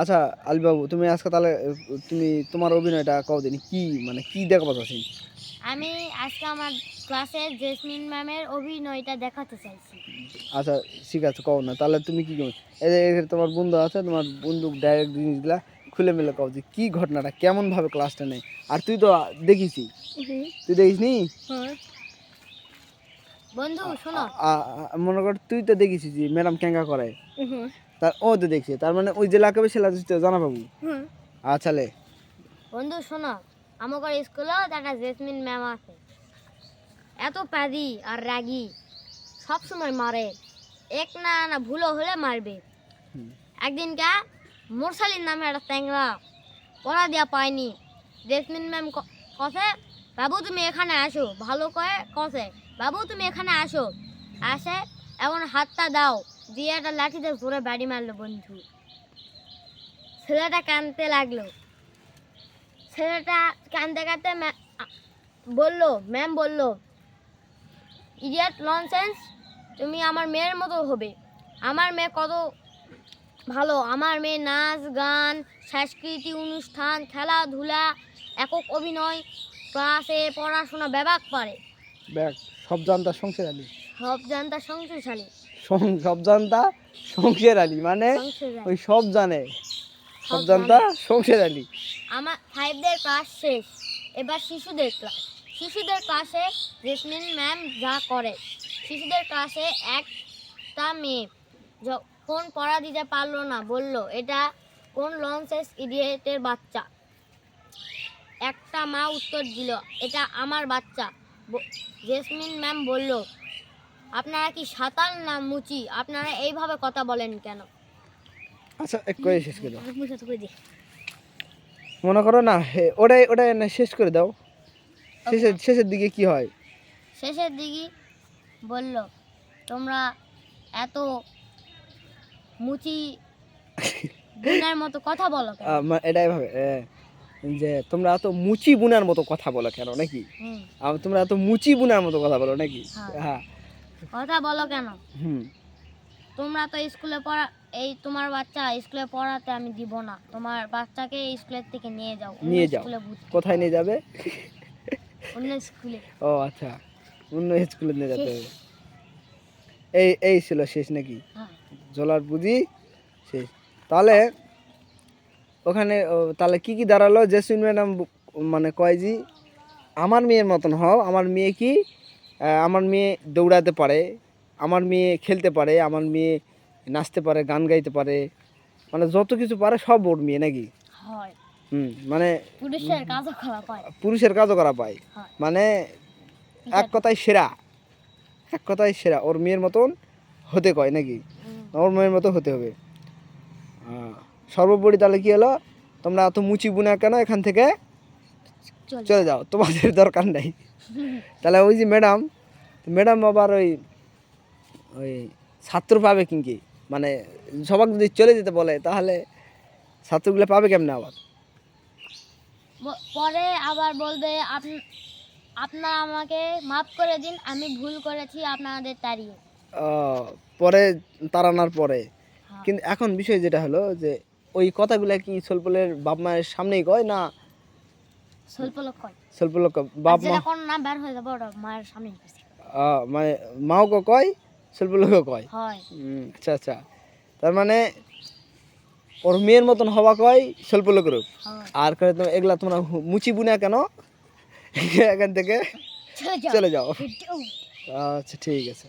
আচ্ছা আলিবাবু তুমি আজকে তাহলে তুমি তোমার অভিনয়টা কও দিন কি মানে কি দেখাবো চাচ্ছি আমি আজকে আমার ক্লাসে জেসমিন ম্যামের অভিনয়টা দেখাতে চাইছি। আচ্ছা ঠিক আছে কও না তাহলে তুমি কি এই তোমার বন্ধু আছে তোমার বন্ধু ডাইরেক্ট জিনিসগুলা খুলে মিলে কও যে কি ঘটনাটা কেমন ভাবে ক্লাসটা নেই আর তুই তো দেখিছি তুই দেখিস নি বন্ধু শোনো। মনে কর তুই তো দেখিস যে ম্যাডাম ক্যাঙ্গা করে। তার ও তো দেখছে তার মানে ওই যে লাগাবে জানা পাবো আচ্ছা লে। বন্ধু শোনো আমাদের স্কুলেও একটা জেসমিন ম্যাম আছে। এত প্যাদি আর রাগি সব সময় মারে। এক না না ভুলো হলে মারবে। হুম। একদিন কা মোরসালির নামে একটা ট্যাংরা পড়া দেওয়া পায়নি। জেসমিন ম্যাম কসে বাবু তুমি এখানে আসো। ভালো করে কসে বাবু তুমি এখানে আসো। আসে এমন হাতটা দাও। দিয়ে একটা লাঠিতে ধরে বাড়ি মারলো বন্ধু। ছেলেটা কানতে লাগল। ছেলেটা ম্যা- আ- বলল ম্যাম বলল ইডিয়াট ননসেন্স তুমি আমার মেয়ের মতো হবে। আমার মেয়ে কত ভালো। আমার মেয়ে নাচ, গান, সাংস্কৃতিক অনুষ্ঠান, খেলাধুলা, একক অভিনয়, ক্লাসে পড়াশোনা, ব্যাপক পারে। সব জানতা সংসার। আলী সব জানতা সংসারশালী সং- সব জানতা সংসার আলী মানে ওই সব জানে। সব সব জানতা সংসার আলী। আমার ফাইভদের ক্লাস শেষ। এবার শিশুদের ক্লাস। শিশুদের ক্লাসে জেসমিন ম্যাম যা করে। শিশুদের ক্লাসে একটা মেয়ে যখন পড়া দিতে পারল না বলল এটা কোন লঞ্চেস ইডিয়েটের বাচ্চা? একটা মা উত্তর দিল এটা আমার বাচ্চা। জেসমিন ম্যাম বলল আপনারা কি সাঁতার না মুচি? আপনারা এইভাবে কথা বলেন কেন? আচ্ছা এক করে শেষ করে দাও। মনে করো না ওটাই ওটাই না শেষ করে দাও। শেষের শেষের দিকে কি হয়? শেষের দিকে বলল তোমরা এত মুচি বুনার মতো কথা বলো কেন? এটাই ভাবে যে তোমরা এত মুচি বুনার মতো কথা বলো কেন নাকি? তোমরা এত মুচি বুনার মতো কথা বলো নাকি? হ্যাঁ। কথা বলো কেন? তোমরা তো স্কুলে পড়া এই তোমার বাচ্চা স্কুলে পড়াতে আমি দিব না। তোমার বাচ্চাকে স্কুলের থেকে নিয়ে যাও। নিয়ে যাও। কোথায় নিয়ে যাবে? অন্য স্কুলে। ও আচ্ছা। অন্য স্কুলে নিয়ে যেতে হবে। এই এই ছিল শেষ নাকি? হ্যাঁ। জলার পুঁজি শেষ। তাহলে ওখানে তাহলে কি কি দাঁড়াল? জেসমিন ম্যাডাম মানে কয় জি? আমার মেয়ের মতন হও। আমার মেয়ে কি? আমার মেয়ে দৌড়াতে পারে আমার মেয়ে খেলতে পারে আমার মেয়ে নাচতে পারে গান গাইতে পারে মানে যত কিছু পারে সব ওর মেয়ে নাকি? হুম মানে পুরুষের কাজও করা পায়। মানে এক কথায় সেরা। এক কথায় সেরা। ওর মেয়ের মতন হতে কয় নাকি? ওর মেয়ের মতো হতে হবে। সর্বোপরি তাহলে কি হলো? তোমরা এত মুচি বুনা কেন এখান থেকে? চল যাও তোমাদের দরকার নাই। তাহলে ওই যে ম্যাডাম ম্যাডাম আবার ওই ওই ছাত্র পাবে কিংকি মানে সবাই যদি চলে যেতে বলে তাহলে ছাত্রগুলো পাবে কেমনে আবার? পরে আবার বলবে আপনি আপনারা আমাকে মাফ করে দিন আমি ভুল করেছি আপনাদের তাড়িয়ে। পরে তাড়ানোর পরে। হ্যাঁ। কিন্তু এখন বিষয় যেটা হলো যে ওই কথাগুলো কি সলপলের বাপ মায়ের সামনেই কয় না বাপ মা নাম বের হয়ে যাবে ওটা মায়ের সামনে মানে মাও কো কয় কয়? হয়। আচ্ছা আচ্ছা। তার মানে ওর মেয়ের মতন হওয়া কয় সলপলকের হয়। আর করে এগুলা তোমরা মুচি বুনা কেন? এখান থেকে চলে যাও। আচ্ছা ঠিক আছে।